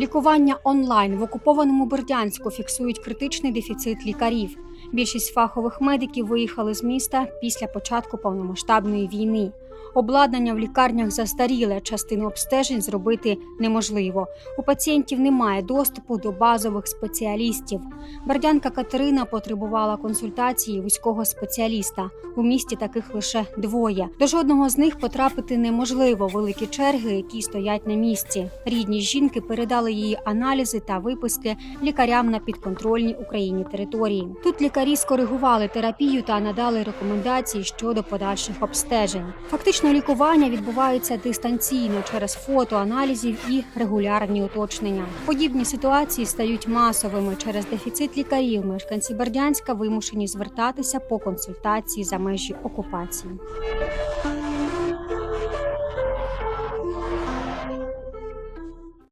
Лікування онлайн в окупованому Бердянську фіксують критичний дефіцит лікарів. Більшість фахових медиків виїхали з міста після початку повномасштабної війни. Обладнання в лікарнях застаріле, частину обстежень зробити неможливо. У пацієнтів немає доступу до базових спеціалістів. Бердянка Катерина потребувала консультації вузького спеціаліста. У місті таких лише двоє. До жодного з них потрапити неможливо. Великі черги, які стоять на місці. Рідні жінки передали її аналізи та виписки лікарям на підконтрольній Україні території. Тут лікарі скоригували терапію та надали рекомендації щодо подальших обстежень. Фактично, лікування відбувається дистанційно через фото аналізів і регулярні уточнення. Подібні ситуації стають масовими через дефіцит лікарів. Мешканці Бердянська вимушені звертатися по консультації за межі окупації.